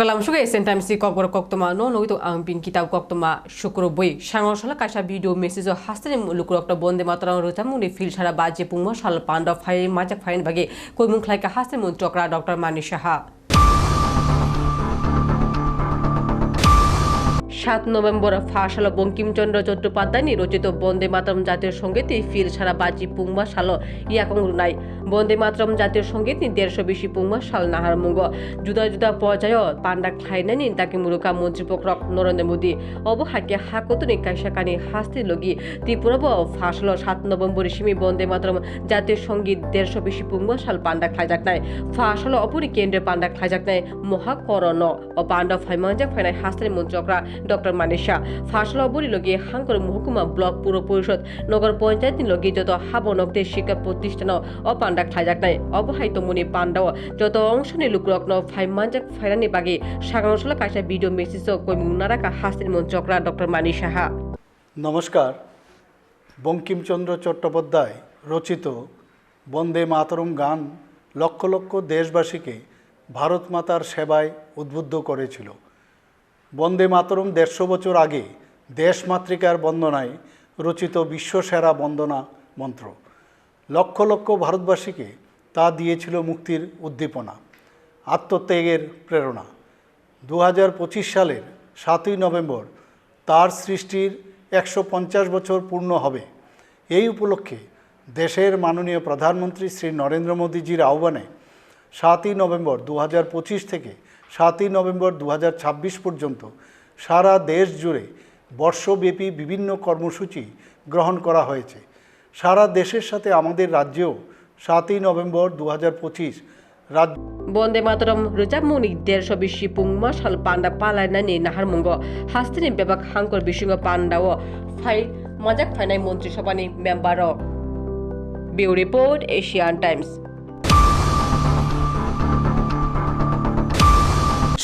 Hamkalam suga esen time si kokbor koktoma no no to ang pin kitab koktoma shukro boi sangor sala kaisa video message o hastene lukur okta bonde matara rota muni fil sara baje pungma sal panda phai majak phain bage koi mung khlai ka hastene mun chokra dr mani saha সাত November ফাঁস হল বঙ্কিমচন্দ্র চট্টোপাধ্যায় রচিত বন্দে মাতরম জাতীয় সংগীত ফির ছাড়া বাজি পুংমা সাল ইয়াকং রুনাই। বন্দে মাতরম জাতীয় সংগীত নি দেড়শো বেশি পুংমা সাল নাহার মুঙ্গ। জুদা জুদা পর্যায় পান্ডা খাইনানি তাকে মুরুকা মন্ত্রী পক্রক নরেন্দ্র মোদী। অবহাকে হাকতুনি কাইসাকানি হাস্তি লগি। ত্রিপুরাব ফাঁস হল সাত নভেম্বর সিমি বন্দে মাতরম জাতীয় সংগীত দেড়শো বেশি পুংমা সাল পান্ডা খাইজাক নাই। ফাঁস হল অপুরি কেন্দ্রে পান্ডা খাইজাক নাই। মহাকরণ। ও পান্ডা ফাইমাঞ্জাক ফাইনাই হাস্তের মন্ত্রকরা। ডক্টর মানিসা ফাঁসলা বলি লগে হাঙ্কর মহকুমা ব্লক পুর পরিষদ নগর পঞ্চায়েত লগে যত হাবনকদের শিক্ষা প্রতিষ্ঠান ও পান্ডা খাইজাক নাই অবহাইত মনি পান্ডাও যত অংশ নি লুকরকন ফাইমাঞ্জাক ফাইনানি বাগে সাগাংশলা কাইসা ভিডিও মেসেজ কইমুনারাকা হাস্তের মন্ত্রকরা ডক্টর মানিসাহা নমস্কার। বঙ্কিমচন্দ্র চট্টোপাধ্যায় রচিত বন্দে মাতরম গান লক্ষ লক্ষ দেশবাসীকে ভারত মাতার সেবায় উদ্বুদ্ধ করেছিল। বন্দে মাতরম দেড়শো বছর আগে দেশমাতৃকার বন্দনায় রচিত বিশ্বসেরা বন্দনা মন্ত্র। লক্ষ লক্ষ ভারতবাসীকে তা দিয়েছিল মুক্তির উদ্দীপনা, আত্মত্যাগের প্রেরণা। দু হাজার পঁচিশ সালের সাতই নভেম্বর তার সৃষ্টির একশো পঞ্চাশ বছর পূর্ণ হবে। এই উপলক্ষে দেশের মাননীয় প্রধানমন্ত্রী শ্রী নরেন্দ্র মোদীজির আহ্বানে সাতই নভেম্বর দু হাজার পঁচিশ থেকে সাতই নভেম্বর দু হাজার ছাব্বিশ পর্যন্ত সারা দেশ জুড়ে বর্ষব্যাপী বিভিন্ন কর্মসূচি গ্রহণ করা হয়েছে। সারা দেশের সাথে আমাদের রাজ্যেও সাতই নভেম্বর দু হাজার রাজ্য বন্দে মাতরম রোজাব মুনি দেড়শো বেশি, পুংমা সাল পান্ডা পালাইনানি নাহার, মুঙ্গ, হাস্তিনি বেবাক হাঙ্কর, বিশুঙ্গ, পান্ডাও, ফাই, মজাক ফাইনাই মন্ত্রিসভানি মেম্বার বিউ রিপোর্ট, এশিয়ান টাইমস।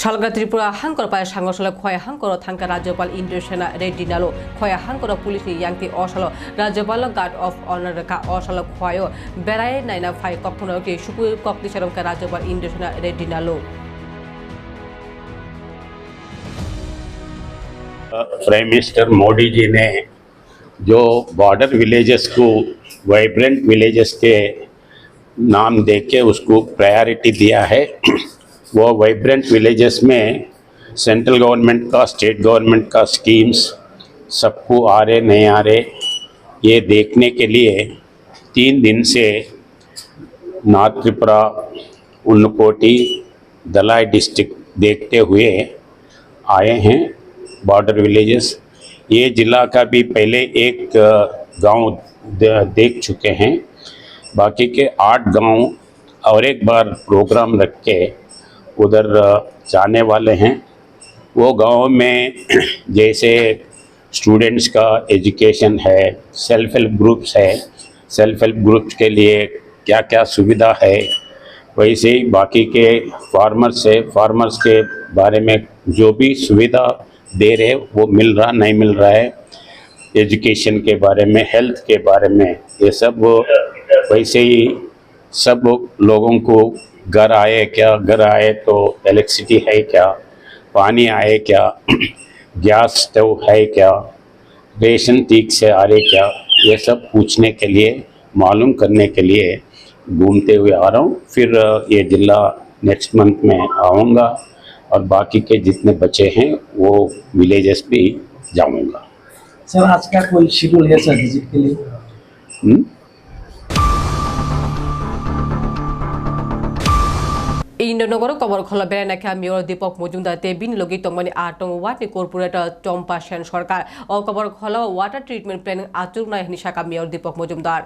সালগা ত্রিপুরা হাঙ্কর পায় সাংগসলে খয়া হাঙ্কর থাঙ্কা রাজ্যপাল ইন্দ্রসেনা রেড্ডি নালো খয়া হাঙ্কর পুলিশ নি ইয়াংতি অসাল রাজ্যপাল গার্ড অফ অনার রেখা অসাল খয় বেড়ায় নাইনা ফাই কখনো কি সুকু কক্তি সেরমকা রাজ্যপাল ইন্দ্রসেনা রেড্ডি নালো प्राइम मिनिस्टर मोदी जी ने जो बॉर्डर विलेजेस को वाइब्रेंट विलेजेस के नाम दे के उसको प्रायोरिटी दिया है वो वाइब्रेंट विलेजेस में सेंट्रल गवर्नमेंट का स्टेट गवर्नमेंट का स्कीम्स सबको आ रहे, नहीं आ रहे, ये देखने के लिए तीन दिन से नॉर्थ त्रिपुरा, उन्नकोटी, दलाई डिस्ट्रिक्ट देखते हुए आए हैं बॉर्डर विलेजेस ये ज़िला का भी पहले एक गाँव देख चुके हैं। बाकी के आठ गाँव और एक बार प्रोग्राम रख के उधर जाने वाले हैं। वो गाँव में जैसे स्टूडेंट्स का एजुकेशन है सेल्फ हेल्प ग्रुप्स है। सेल्फ हेल्प ग्रुप्स के लिए क्या क्या सुविधा है, वैसे ही बाकी के फार्मर्स से फार्मर्स के बारे में जो भी सुविधा दे रहे वो मिल रहा, नहीं मिल रहा है। एजुकेशन के बारे में हेल्थ के बारे में, ये सब वैसे ही सब लोगों को घर आए क्या? घर आए तो इलेक्ट्रिसिटी है क्या? पानी आए क्या? गैस स्टोव है क्या? रेशन ठीक से आ रहे क्या? ये सब पूछने के लिए मालूम करने के लिए घूमते हुए आ रहा हूँ। फिर ये जिला नेक्स्ट मंथ में आऊँगा और बाकी के जितने बचे हैं वो विलेजेस भी जाऊँगा। सर आज का कोई शेड्यूल है सर विज़िट के लिए? हम्म? ইন্দ্রনগর কবর খোলা বেড়ায় নাকি মেয়র দীপক মজুমদার তেবিন লগি তমনি আটং ওয়াটনি কর্পোরেটর চম্পা সেন সরকার ও কবর খোলা ওয়াটার ট্রিটমেন্ট প্ল্যান আচুর নাই হিসাকা মেয়র দীপক মজুমদার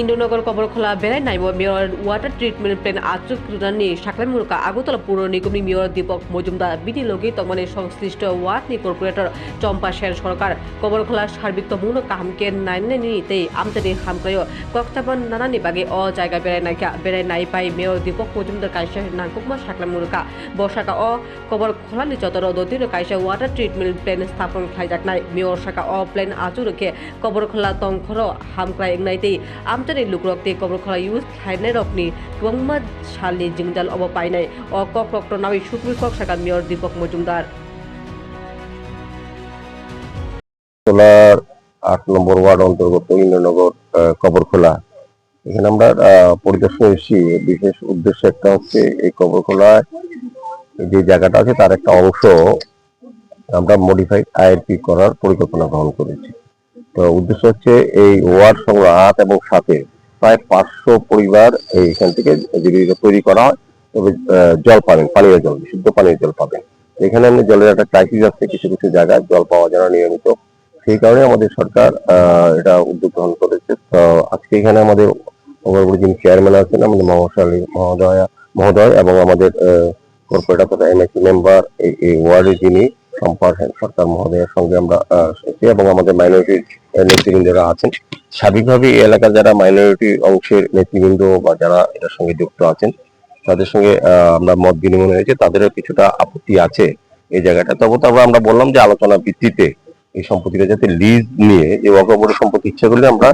ইন্দ্রনগর কবর খোলা বেড়ায় নাই মেয়র ওয়াটার ট্রিটমেন্ট প্ল্যান আচুক রুনানি সাকলাই মুরুকা আগরতলা পৌর নিগমনি মেয়র দীপক মজুমদার বিধি লগি তংমানি সংশ্লিষ্ট ওয়াটনি কর্পোরেটর চম্পা সেন সরকার। কবর খোলা সার্বিক তমুন কাহামকে নাইনে নিতে আমতানি হামক্রায় কক্তাবান নানানি বাগে অ জায়গা বেড়ায় নাইকা বেড়ায় নাই পাই মেয়র দীপক মজুমদার কাইসা নাংকুকমা সাকলাই মুরুকা বর্ষাকা অ কবর খোলানি চতর দতির কাইসা ওয়াটার ট্রিটমেন্ট প্ল্যান স্থাপন খাইজাক নাই। মেয়র শাখা অ প্ল্যান আচুরকে কবর খোলা তংখর হামক্রাই ইংনাইতে আম khainai rokni kwangma salni jingjal obo painai o kok rok to nawi shukri kok saka mayor Dipak Majumdar তোলার আট নম্বর ওয়ার্ড অন্তর্গত ইন্দ্রনগর কবরখোলা এখানে আমরা পরিদর্শনে এসেছি বিশেষ উদ্দেশ্য একটা হচ্ছে এই কবরখোলায় যে জায়গাটা আছে তার একটা অংশ আমরা মডিফাইড আইআরপি করার পরিকল্পনা গ্রহণ করেছি উদ্দেশ্য হচ্ছে এই ওয়ার্ড সংগ্রহ আট এবং সাতে প্রায় পাঁচশো পরিবার এইখান থেকে তৈরি করা হয়। তবে জল পাবেন, পানীয় জল, বিশুদ্ধ পানীয় জল পাবেন। এখানে আমরা জলের একটা ক্রাইসিস আছে কিছু কিছু জায়গায় জল পাওয়া যায় না নিয়মিত। সেই কারণে আমাদের সরকার এটা উদ্যোগ গ্রহণ করেছে। তো আজকে এখানে আমাদের ওভারপুর যিনি চেয়ারম্যান আছেন, আমাদের মহাশালী মহোদয় মহোদয় এবং আমাদের কর্পোরেট অথবা এমএসি মেম্বার এই ওয়ার্ডের যিনি সরকার মহোদয়ের সঙ্গে আমরা এবং আমাদের মাইনরিটি নেতৃবৃন্দরা আছেন স্বাভাবিকভাবে এই এলাকার যারা মাইনরিটি অংশের নেতৃবৃন্দ বা যারা এটার সঙ্গে যুক্ত আছেন, তাদের সঙ্গে আমরা মত বিনিময় হয়েছে, তাদেরও কিছুটা আপত্তি আছে এই জায়গাটা। তবে তো আমরা বললাম যে আলোচনা ভিত্তিতে এই সম্পত্তিটা যাতে লিজ নিয়ে যে অকবর সম্পত্তি ইচ্ছা করলে আমরা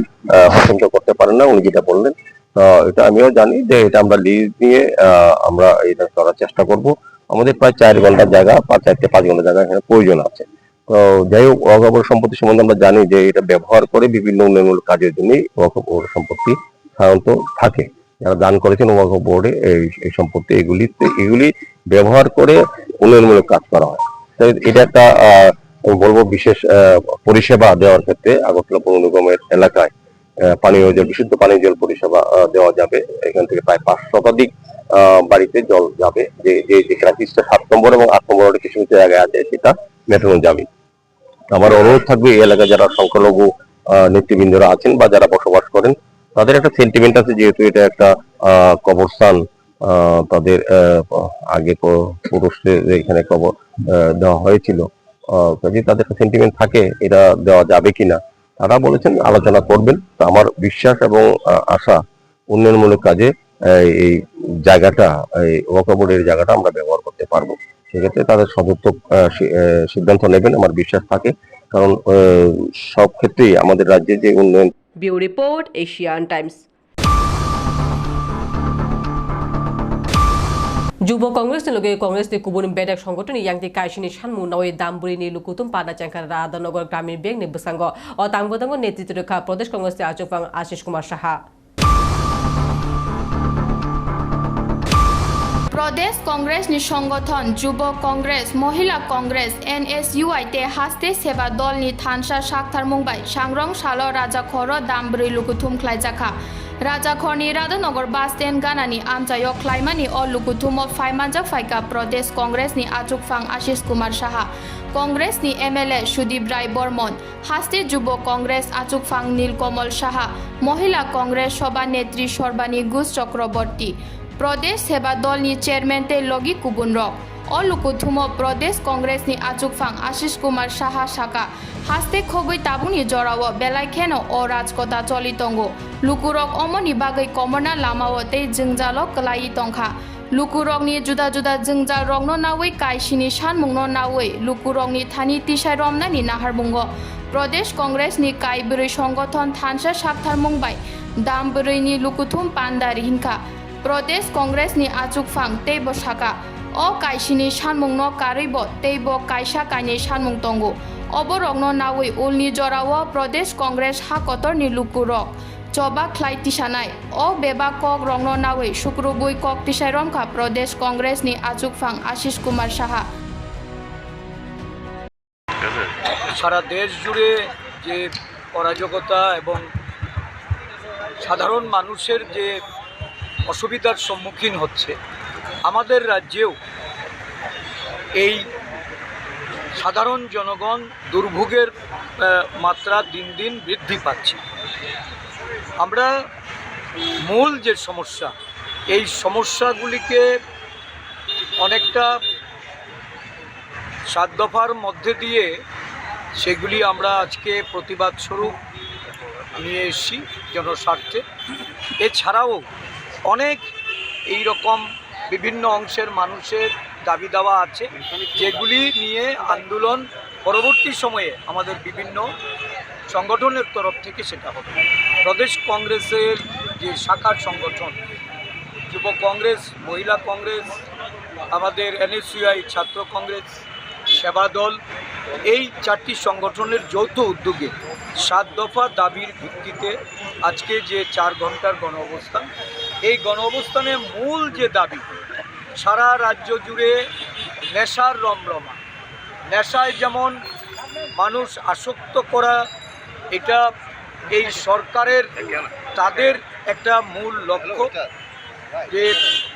হস্তান্তর করতে পারেন না, উনি যেটা বললেন। এটা আমিও জানি যে এটা আমরা লিজ নিয়ে আমরা এটা করার চেষ্টা করব। আমাদের প্রায় চার ঘণ্টার জায়গা বা চার থেকে পাঁচ ঘণ্টার জায়গা এখানে প্রয়োজন আছে। তো যাই হোক অকবর সম্পত্তি সম্বন্ধে আমরা জানি যে এটা ব্যবহার করে বিভিন্ন উন্নয়নমূলক কাজের জন্যই অকবর সম্পত্তি সাধারণত থাকে। যারা দান করেছেন ওয়াকফ বোর্ডে এই সম্পত্তি এগুলি এগুলি ব্যবহার করে উন্নয়নমূলক কাজ করা হয়। এটা একটা বলব বিশেষ পরিষেবা দেওয়ার ক্ষেত্রে আগরতলা পৌর নিগমের এলাকায় পানীয় জল, বিশুদ্ধ পানীয় জল পরিষেবা দেওয়া যাবে। এখান থেকে প্রায় পাঁচ শতাধিক বাড়িতে জল যাবে। যে যে ক্রাইসিসটা সাত নম্বর এবং আট নম্বর কিছু কিছু জায়গায় আছে, সেটা মেটানো যাবে। আমার অনুরোধ থাকবে, এই এলাকায় যারা সংখ্যালঘু নেতৃবৃন্দরা আছেন বা যারা বসবাস করেন, তাদের একটা সেন্টিমেন্ট আছে, যেহেতু এটা একটা কবরস্থান তাদের আগে পুরুষদের এখানে কবর দেওয়া হয়েছিল। কাজেই তাদের একটা সেন্টিমেন্ট থাকে, এটা দেওয়া যাবে কিনা। তারা বলেছেন, আলোচনা করবেন। তো আমার বিশ্বাস এবং আশা উন্নয়নমূলক কাজে এই জায়গাটা, এই ওয়াকাবোর্ডের জায়গাটা আমরা ব্যবহার করতে পারব। সেক্ষেত্রে তাদের সদর্থক সিদ্ধান্ত নেবেন, আমার বিশ্বাস থাকে। কারণ সব ক্ষেত্রেই আমাদের রাজ্যে যে উন্নয়ন বিউ রিপোর্ট, এশিয়ান টাইমস। যুব Congress loge Congress kubun bedek সংগঠন ti kaishini shanmu nawi damburi ni lukutum pada changkar radhanagor Gramin bank busango o tangbodango নেতৃত্ব রেখা প্রদেশ কংগ্রেস achupang আশিস কুমার সাহা। প্রদেশ কংগ্রেস নি সংগঠন যুব কংগ্রেস মহিলা কংগ্রেস এনএসইউআই তে হাস্তে সেবা দল নি থানসা সাকথার মুম্বাই, সাংরং সালো রাজা খর দামব্रै লুকুথুম খ্লাইজাখা রাজা খরনি রাধানগর বাস স্ট্যান্ড গানানি আমজায়ক খ্লাইমানি অ লুকুথুম অ ফাইমানজা ফাইকা প্রদেশ কংগ্রেস নি আচুকফাং আশিস কুমার সাহা কংগ্রেস নি এমএলএ সুদীপ রায় বর্মন হাস্তে যুব কংগ্রেস আচুকফাং নীলকমল সাহা মহিলা কংগ্রেস সভানেত্রী সর্বানী ঘোষ চক্রবর্তী প্রদেশ সেবা দলনি অলুকুথুম প্রদেশ কংগ্রেস নি আচুকফাং আশিস কুমার সাহা শাখা। হাস্তে খবৈ তাবুনি জড়াও বেলা খেন ও রাজকতা চলিতঙ্গ লুকুরক অমনি বাগৈ কমনা লামাও তে জিংজাল কলাই তংখা। লুকুরক লুকুরকনি জুদা জুদা জিংজাল রংন নাওই, কাইসিনি সানমুংন নাওই। লুকুরকনি থানি তিসাই রমনা নি নাহার নাহারবুঙ্গ প্রদেশ কংগ্রেস কংগ্রেসনি কাইবুরি সংগঠন থানসা সাকথার মুম্বাই নি লুকুথুম পান্দারি হিনকা প্রদেশ কংগ্রেস নি আচুকফাং তে বসাকা ও কাইশিনি সানমুং ন কারৈব তৈব কাইসা কাইনি সানমুং তঙ্গু অবরগ্ন উল নি জরাও প্রদেশ কংগ্রেস হাকতরনি লুকুরক চবা খ্লাই তিসানাই অ বেবা কক রং নাউই শুক্রবুই কক তিসাই রমখা প্রদেশ কংগ্রেস নি আজুক ফাং আশিস কুমার সাহা। সারা দেশ জুড়ে যে অরাজকতা এবং সাধারণ মানুষের যে অসুবিধার সম্মুখীন হচ্ছে আমাদের রাজ্যেও এই সাধারণ জনগণ দুর্ভোগের মাত্রা দিন দিন বৃদ্ধি পাচ্ছে। আমরা মূল যে সমস্যা, এই সমস্যাগুলিকে অনেকটা সাত দফার মধ্যে দিয়ে সেগুলি আমরা আজকে প্রতিবাদ স্বরূপ নিয়ে এসেছি জনস্বার্থে। এছাড়াও অনেক এই রকম বিভিন্ন অংশের মানুষের দাবি দাওয়া আছে, যেগুলি নিয়ে আন্দোলন পরবর্তী সময়ে আমাদের বিভিন্ন সংগঠনের তরফ থেকে সেটা হবে। প্রদেশ কংগ্রেসের যে শাখার সংগঠন, যুব কংগ্রেস, মহিলা কংগ্রেস, আমাদের এনএসইউআই ছাত্র কংগ্রেস, সেবা দল, এই চারটি সংগঠনের যৌথ উদ্যোগে সাত দফা দাবির ভিত্তিতে আজকে যে চার ঘণ্টার গণ অবস্থান এই গণ অবস্থানের মূল যে দাবি, সারা রাজ্য জুড়ে নেশার রমরমা। নেশায় যেমন মানুষ আসক্ত করা, এটা এই সরকারের, তাদের একটা মূল লক্ষ্য। যে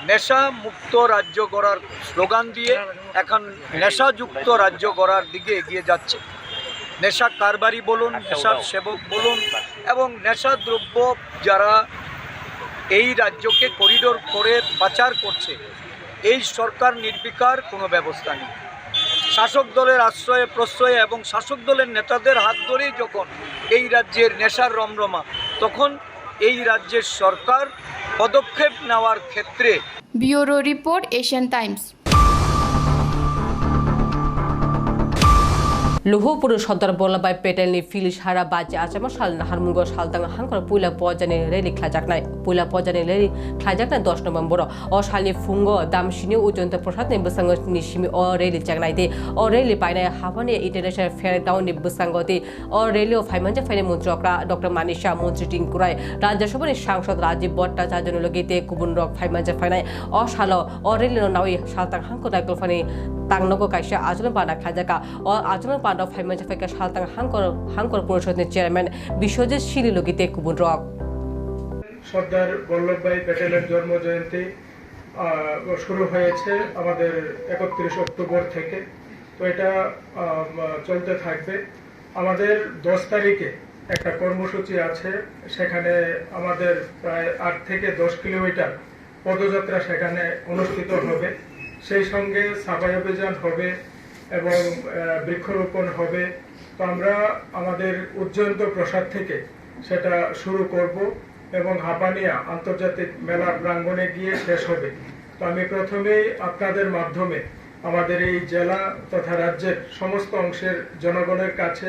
নেশা মুক্ত রাজ্য গড়ার স্লোগান দিয়ে এখন নেশাযুক্ত রাজ্য গড়ার দিকে এগিয়ে যাচ্ছে। নেশা কারবারি বলুন, নেশার সেবক বলুন এবং নেশাদ্রব্য যারা এই রাজ্যকে করিডোর করে পাচার করছে। এই সরকার নির্বিকার কোনো ব্যবস্থা নেই। শাসক দলের আশ্রয়ে, প্রশ্রয়ে এবং শাসক দলের নেতাদের হাত ধরেই যখন এই রাজ্যের নেশার রমরমা, তখন এই রাজ্যের সরকার পদক্ষেপ নেওয়ার ক্ষেত্রে bureau report Asian Times. Fil shara baji achama shal nahar mungo shal tang hangkor puila pojani reli khlajaknai puila pojani reli khlajaknai 10 november o shalni fungo damshini ujonta prasad ni busango ni shimi o reli jagnai de o reli painai habani international fair down ni busango de o reli o faimanja faine মন্ত্রকরা doctor মানিশা মন্ত্রী টিঙ্কুরাই রাজ্যসভার সাংসদ রাজীব ভট্টাচার্য লগিতে কুবুন রক ফাইমাঞ্জা ফাইনাই অ সাল অ রেলি নাওই সালতাং হাংকো দাইকলফানি তাংনগো কাইসা আচরণ পানা খাজাকা ও আচরণ পানা ফাইমাঞ্জা ফাইকা সালতাং হাংকর হাংকর পরিষদের চেয়ারম্যান বিশ্বজিৎ শিলি লগিতে কুবুন রক সর্দার বল্লভভাই প্যাটেলের জন্ম জয়ন্তী শুরু হয়েছে আমাদের একত্রিশ অক্টোবর থেকে। তো এটা চলতে থাকবে। আমাদের দশ তারিখে একটা কর্মসূচি আছে। সেখানে আমাদের প্রায় আট থেকে দশ কিলোমিটার পদযাত্রা সেখানে অনুষ্ঠিত হবে। সেই সঙ্গে সাফাই অভিযান হবে। এবং বৃক্ষরোপণ হবে। তো আমরা আমাদের উজ্জয়ন্ত প্রসাদ থেকে সেটা শুরু করব এবং হাপানিয়া আন্তর্জাতিক মেলা প্রাঙ্গণে গিয়ে শেষ হবে। তো আমি প্রথমেই আপনাদের মাধ্যমে আমাদের এই জেলা তথা রাজ্যের সমস্ত অংশের জনগণের কাছে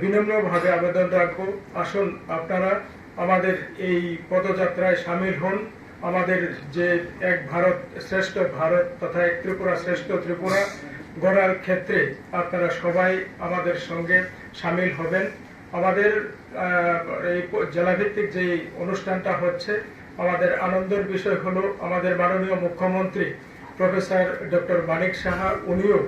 বিনম্রভাবে আবেদন রাখব। আসুন আপনারা আমাদের এই পদযাত্রায় সামিল হন। আমাদের যে এক ভারত শ্রেষ্ঠ ভারত তথা এক ত্রিপুরা শ্রেষ্ঠ ত্রিপুরা গড়ার ক্ষেত্রে আপনারা সবাই আমাদের সঙ্গে সামিল হবেন। আমাদের এই জেলাভিত্তিক যে অনুষ্ঠানটা হচ্ছে, আমাদের আনন্দের বিষয় হলো আমাদের মাননীয় মুখ্যমন্ত্রী প্রফেসর ডক্টর মানিক সাহা, উনিও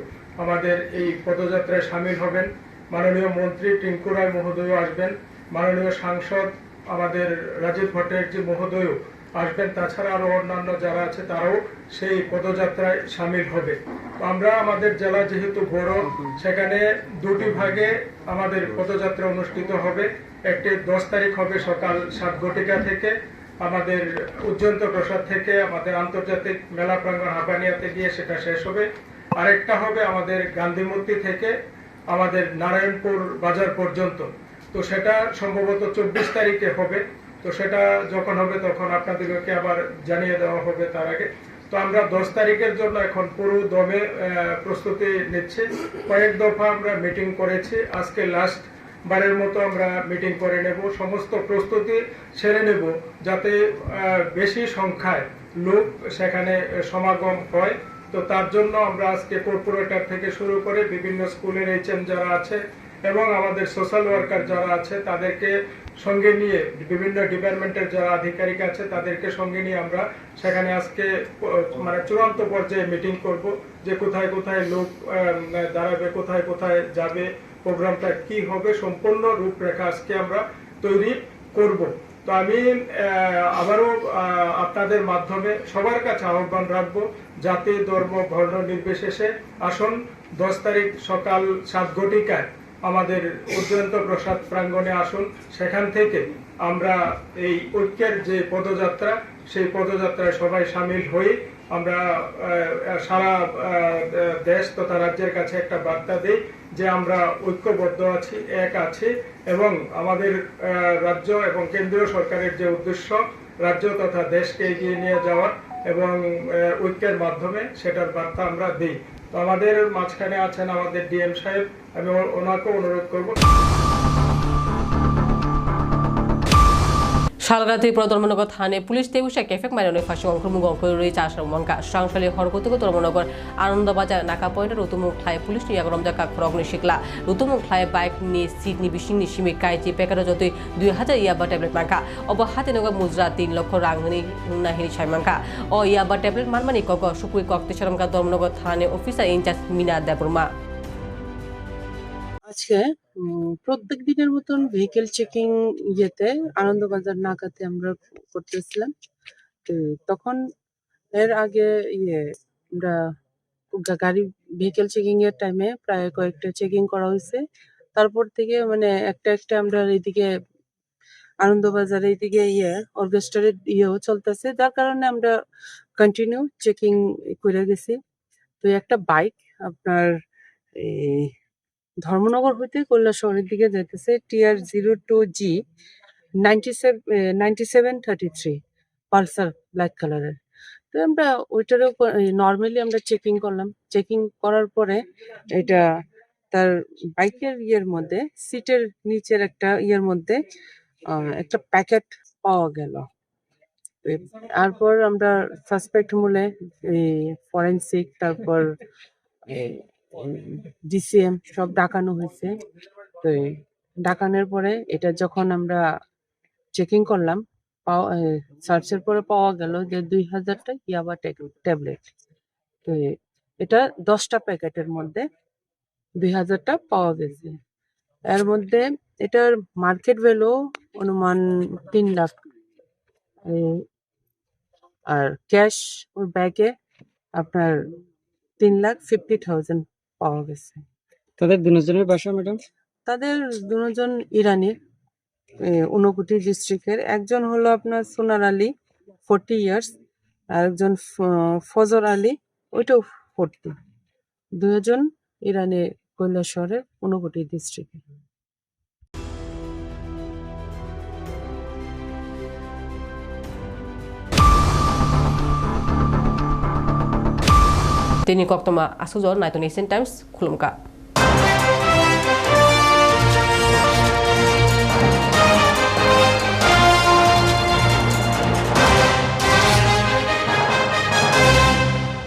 আমাদের এই পদযাত্রায় সামিল হবেন। মাননীয় মন্ত্রী টিঙ্কু রায় মহোদয় আসবেন। মাননীয় সাংসদ আমাদের রাজীব ভট্টাচার্য মহোদয়ও আসবেন। তাছাড়া আরও অন্যান্য যারা আছে, তারাও সেই পদযাত্রায় সামিল হবে। আমরা আমাদের জেলা যেহেতু বড়, সেখানে দুটি ভাগে আমাদের পদযাত্রা অনুষ্ঠিত হবে। একটি দশ তারিখ হবে সকাল সাত ঘটিকা থেকে, আমাদের উজ্জন্ত প্রসাদ থেকে, আমাদের আন্তর্জাতিক মেলা প্রাঙ্গণ হাপানিয়াতে গিয়ে সেটা শেষ হবে। আরেকটা হবে আমাদের গান্ধী মূর্তি থেকে, আমাদের নারায়ণপুর বাজার পর্যন্ত। তো সেটা সম্ভবত চব্বিশ তারিখে হবে। তো সেটা যখন হবে তখন আপনাদেরকে আবার জানিয়ে দেওয়া হবে তার আগে। তো আমরা দশ তারিখের জন্য এখন পুরো দমে প্রস্তুতি নিচ্ছি। কয়েক দফা আমরা মিটিং করেছি। আজকে লাস্ট বারের মতো আমরা মিটিং করে নেব। সমস্ত প্রস্তুতি সেরে নেব যাতে বেশি সংখ্যায় লোক সেখানে সমাগম হয়। তো তার জন্য আমরা আজকে কর্পোরেটর থেকে শুরু করে বিভিন্ন স্কুলের এইচএম যারা আছে এবং আমাদের সোশ্যাল ওয়ার্কার যারা আছে তাদেরকে সঙ্গে নিয়ে, বিভিন্ন ডিপার্টমেন্টের যারা আধিকারিক আছে, তাদেরকে সঙ্গে নিয়ে আমরা সেখানে আজকে মানে চূড়ান্ত পর্যায়ে মিটিং করব, যে কোথায় কোথায় লোক দাঁড়াবে, কোথায় কোথায় যাবে, প্রোগ্রামটা কি হবে, সম্পূর্ণ রূপরেখা আজকে আমরা তৈরি করব। তো আমি আবারও আপনাদের মাধ্যমে সবার কাছে আহ্বান রাখব, জাতি, ধর্ম বর্ণ নির্বিশেষে আসুন, দশ তারিখ সকাল সাত ঘটিকায়। আমাদের উজ্জয়ন্ত প্রসাদ প্রাঙ্গণে আসুন। সেখান থেকে আমরা এই ঐক্যের যে পদযাত্রা, সেই পদযাত্রায় সবাই সামিল হই। আমরা সারা দেশ তথা রাজ্যের কাছে একটা বার্তা দিই যে আমরা ঐক্যবদ্ধ আছি, এক আছি এবং আমাদের রাজ্য এবং কেন্দ্রীয় সরকারের যে উদ্দেশ্য, রাজ্য তথা দেশকে এগিয়ে নিয়ে যাওয়ার এবং ঐক্যের মাধ্যমে সেটার বার্তা আমরা দিই। আমাদের মাঝখানে আছেন আমাদের ডিএম সাহেব আমি ওনাকে অনুরোধ করব। শালগাতি প্রদর্মনগর থানে পুলিশ তেউসা কেফেক মাইরনে ফাঁসি অংশমুখ অংশরই চাষর মঙ্কা সংসালী হরগতক ধর্মনগর আনন্দবাজার, নাকা পয়েন্টের রুতুমুখ ঠাই পুলিশ নিয়ে রমজাকা খরগ্নি শিখলা। রুতুমুখ ঠাই বাইক নি সিট নি বিশিং নি সিমি কাইচি পেকার যতই দুই হাজার ইয়াবা ট্যাবলেট মাঙ্কা অব হাতে নগর মুজরা তিন লক্ষ রাংনি নাহিরি ছাই মাঙ্কা ও ইয়াবা ট্যাবলেট মানমানি কক সুকুই কক্তে শরমকা ধর্মনগর থানে অফিসার ইনচার্জ মিনা দেবর্মা আজকে প্রত্যেক দিনের মতন ভেহিকেল চেকিং ইয়েতে আনন্দবাজার নাকাতে আমরা করতেছিলাম। তো তখন এর আগে ইয়ে আমরা গাড়ি ভেহিকেল চেকিং এর টাইমে প্রায় কয়েকটা চেকিং করা হয়েছে। তারপর থেকে মানে একটা একটা আমরা এইদিকে আনন্দবাজার এইদিকে ইয়ে অর্কেস্ট্রারের ইয়েও চলতেছে। যার কারণে আমরা কন্টিনিউ চেকিং করে গেছি। তো একটা বাইক আপনার ধর্মনগর হইতে শহরের দিকে যাইতেছে, TR zero two G ninety seven thirty three Pulsar black কালারের। তো আমরা ওইটারও নর্মালি আমরা চেকিং করলাম। চেকিং করার পরে এটা তার বাইকের ইয়ের মধ্যে, সিটের নিচের একটা ইয়ের মধ্যে একটা প্যাকেট পাওয়া গেল। তারপর আমরা সাসপেক্ট মূলে ফরেন্সিক তারপর ডিসিএম সব ডাকানো হয়েছে। তো ডাকানোর পরে এটা যখন আমরা চেকিং করলাম সার্চের পরে পাওয়া গেল যে দুই হাজারটা ইয়াবা ট্যাবলেট তো এটা দশটা প্যাকেটের মধ্যে দুই হাজারটা পাওয়া গেছে। এর মধ্যে এটার মার্কেট ভ্যালু অনুমান তিন লাখ। আর ক্যাশ ওর ব্যাগে আপনার তিন লাখ ফিফটি থাউজেন্ড পাওয়া গেছে। তাদের দুজনের বাসা, ম্যাডাম? তাদের দুজন ইরানের ঊনকোটি ডিস্ট্রিক্টের একজন হলো আপনার সোনার আলী ফোর্টি ইয়ার্স আর একজন ফ- ফজর আলী, ওইটাও ফোর্টি দুজন ইরানের কৈলাসহরের ঊনকোটি ডিস্ট্রিক্টের তিনি কক্তমা আসুজন নাইতন এশিয়ান টাইমস খুলুমকা।